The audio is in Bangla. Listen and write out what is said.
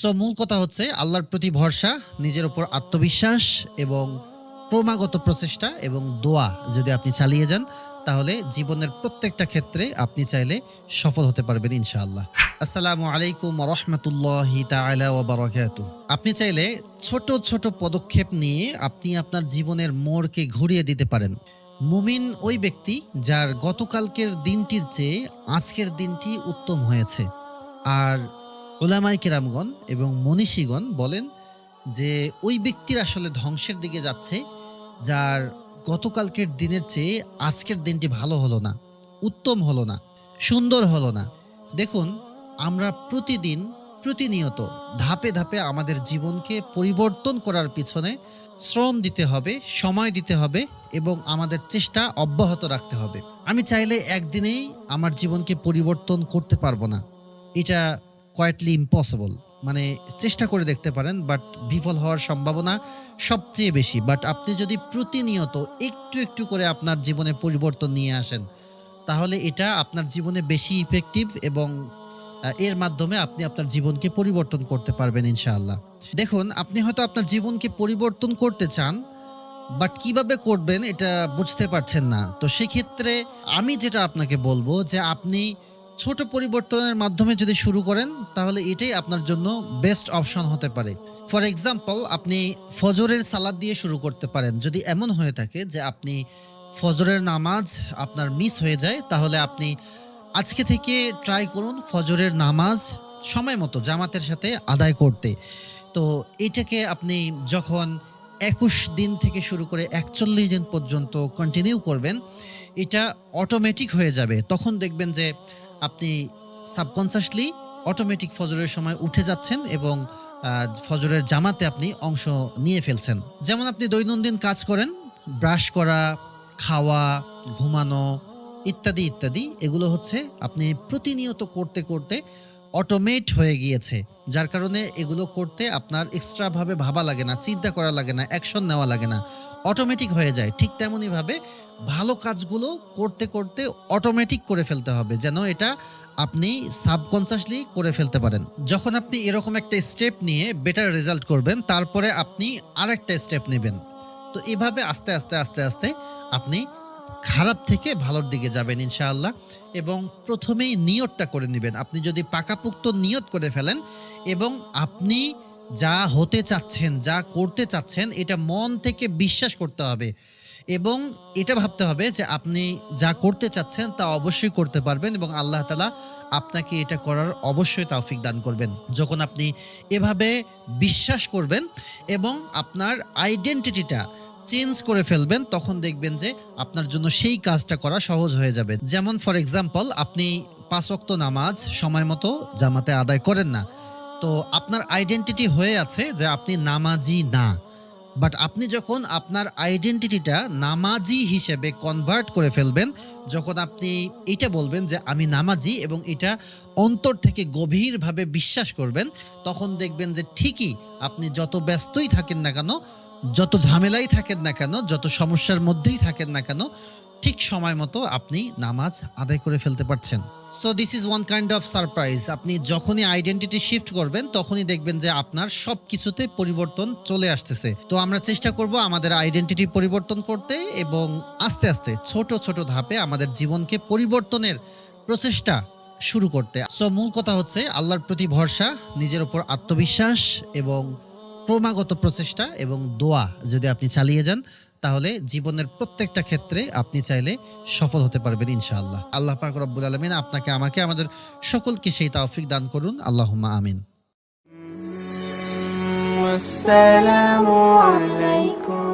সো মূল কথা হচ্ছে আল্লাহর প্রতি ভরসা, নিজের উপর আত্মবিশ্বাস এবং ক্রমাগত প্রচেষ্টা এবং দোয়া যদি আপনি চালিয়ে যান, তাহলে জীবনের প্রত্যেকটা ক্ষেত্রে আপনি চাইলে সফল হতে পারবেন ইনশাআল্লাহ। আসসালামু আলাইকুম রহমতুল্লাহি বারাকাতুহু। আপনি চাইলে ছোট ছোট পদক্ষেপ নিয়ে আপনি আপনার জীবনের মোড়কে ঘুরিয়ে দিতে পারেন। মুমিন ওই ব্যক্তি যার গতকালকের দিনটির চেয়ে আজকের দিনটি উত্তম হয়েছে। আর ওলামাই কেরামগণ এবং মনীষীগণ বলেন যে, ওই ব্যক্তির আসলে ধ্বংসের দিকে যাচ্ছে, যার গতকালকের দিনের চেয়ে আজকের দিনটি ভালো হলো না, উত্তম হলো না, সুন্দর হলো না। দেখুন, আমরা প্রতিদিন, প্রতিনিয়ত ধাপে ধাপে আমাদের জীবনকে পরিবর্তন করার পিছনে শ্রম দিতে হবে, সময় দিতে হবে এবং আমাদের চেষ্টা অব্যাহত রাখতে হবে। আমি চাইলে একদিনেই আমার জীবনকে পরিবর্তন করতে পারব না। এটা কোয়াইটলি ইম্পসিবল মানে চেষ্টা করে দেখতে পারেন বাট বিফল হওয়ার সম্ভাবনা সবচেয়ে বেশি। বাট আপনি যদি প্রতিনিয়ত একটু একটু করে আপনার জীবনে পরিবর্তন নিয়ে আসেন, তাহলে এটা আপনার জীবনে বেশি ইফেক্টিভ এবং এর মাধ্যমে আপনি আপনার জীবনকে পরিবর্তন করতে পারবেন ইনশাআল্লাহ। দেখুন, আপনি হয়তো আপনার জীবনকে পরিবর্তন করতে চান বাট কীভাবে করবেন এটা বুঝতে পারছেন না। তো সেক্ষেত্রে আমি যেটা আপনাকে বলব যে আপনি ছোট পরিবর্তনের মাধ্যমে যদি শুরু করেন, তাহলে এটাই আপনার জন্য বেস্ট অপশন হতে পারে। ফর এক্সাম্পল আপনি ফজরের সালাদ দিয়ে শুরু করতে পারেন। যদি এমন হয়ে থাকে যে আপনি ফজরের নামাজ আপনার মিস হয়ে যায়, তাহলে আপনি আজকে থেকে ট্রাই করুন ফজরের নামাজ সময় মতো, জামাতের সাথে আদায় করতে। তো এটাকে আপনি যখন একুশ দিন থেকে শুরু করে একচল্লিশ দিন পর্যন্ত কন্টিনিউ করবেন, এটা অটোমেটিক হয়ে যাবে। তখন দেখবেন যে আপনি সাবকনসিয়াসলি অটোমেটিক ফজরের সময় উঠে যাচ্ছেন এবং ফজরের জামাতে আপনি অংশ নিয়ে ফেলছেন। যেমন আপনি দৈনন্দিন কাজ করেন ব্রাশ করা, খাওয়া, ঘুমানো ইত্যাদি ইত্যাদি, এগুলো হচ্ছে আপনি প্রতিনিয়ত করতে করতে অটোমেট হয়ে গিয়েছে, যার কারণে এগুলো করতে আপনার এক্সট্রাভাবে ভাবা লাগে না, চিন্তা করা লাগে না অ্যাকশন নেওয়া লাগে না। অটোমেটিক হয়ে যায়, ঠিক তেমনইভাবে ভালো কাজগুলো করতে করতে অটোমেটিক করে ফেলতে হবে, যেন এটা আপনি সাবকনসিয়াসলি করে ফেলতে পারেন। যখন আপনি এরকম একটা স্টেপ নিয়ে বেটার রেজাল্ট করবেন, তারপরে আপনি আরেকটা স্টেপ নেবেন। তো এভাবে আস্তে আস্তে আস্তে আস্তে আপনি খারাপ থেকে ভালোর দিকে যাবেন ইনশাআল্লাহ এবং প্রথমেই নিয়তটা করে নেবেন। আপনি যদি পাকাপুক্ত নিয়ত করে ফেলেন এবং আপনি যা হতে চাচ্ছেন, যা করতে চাচ্ছেন, এটা মন থেকে বিশ্বাস করতে হবে এবং এটা ভাবতে হবে যে আপনি যা করতে চাচ্ছেন তা অবশ্যই করতে পারবেন এবং আল্লাহ তালা আপনাকে এটা করার অবশ্যই তৌফিক দান করবেন। যখন আপনি এভাবে বিশ্বাস করবেন এবং আপনার আইডেন্টিটিটা চেঞ্জ করে ফেলবেন, তখন দেখবেন যে আপনার জন্য সেই কাজটা করা সহজ হয়ে যাবে। যেমন ফর এক্সাম্পল, আপনি পাঁচ অক্ত নামাজ সময় মতো জামাতে আদায় করেন না। তো আপনার আইডেন্টিটি হয়ে আছে যে আপনি নামাজি না। বাট আপনি যখন আপনার আইডেন্টিটিটা নামাজি হিসেবে কনভার্ট করে ফেলবেন, যখন আপনি এটা বলবেন যে আমি নামাজি এবং এটা অন্তর থেকে গভীরভাবে বিশ্বাস করবেন, তখন দেখবেন যে ঠিকই আপনি যত ব্যস্তই থাকেন না কেন, যত ঝামেলাই থাকেন না কেন, যত সমস্যার মধ্যেই থাকেন না কেন ঠিক সময় মতো আপনি নামাজ আদায় করে ফেলতে পারছেন। So this is one kind of surprise আপনি যখনই আইডেন্টিটি শিফট করবেন, তখনই দেখবেন যে আপনার সব কিছুতে পরিবর্তন চলে আসতেছে। তো আমরা চেষ্টা করব আমাদের আইডেন্টিটি পরিবর্তন করতে এবং আস্তে আস্তে, ছোট ছোট ধাপে আমাদের জীবনকে পরিবর্তনের প্রচেষ্টা শুরু করতে। সো মূল কথা হচ্ছে আল্লাহর প্রতি ভরসা, নিজের উপর আত্মবিশ্বাস এবং ক্রমাগত প্রচেষ্টা এবং দোয়া যদি আপনি চালিয়ে যান তাহলে জীবনের প্রত্যেকটা ক্ষেত্রে আপনি চাইলে সফল হতে পারবেন ইনশাআল্লাহ। আল্লাহ পাক রব্বুল আলমিন আপনাকে, আমাকে, আমাদের সকলকে সেই তাওফিক দান করুন। আল্লাহুমা আমিন। আসসালামু আলাইকুম।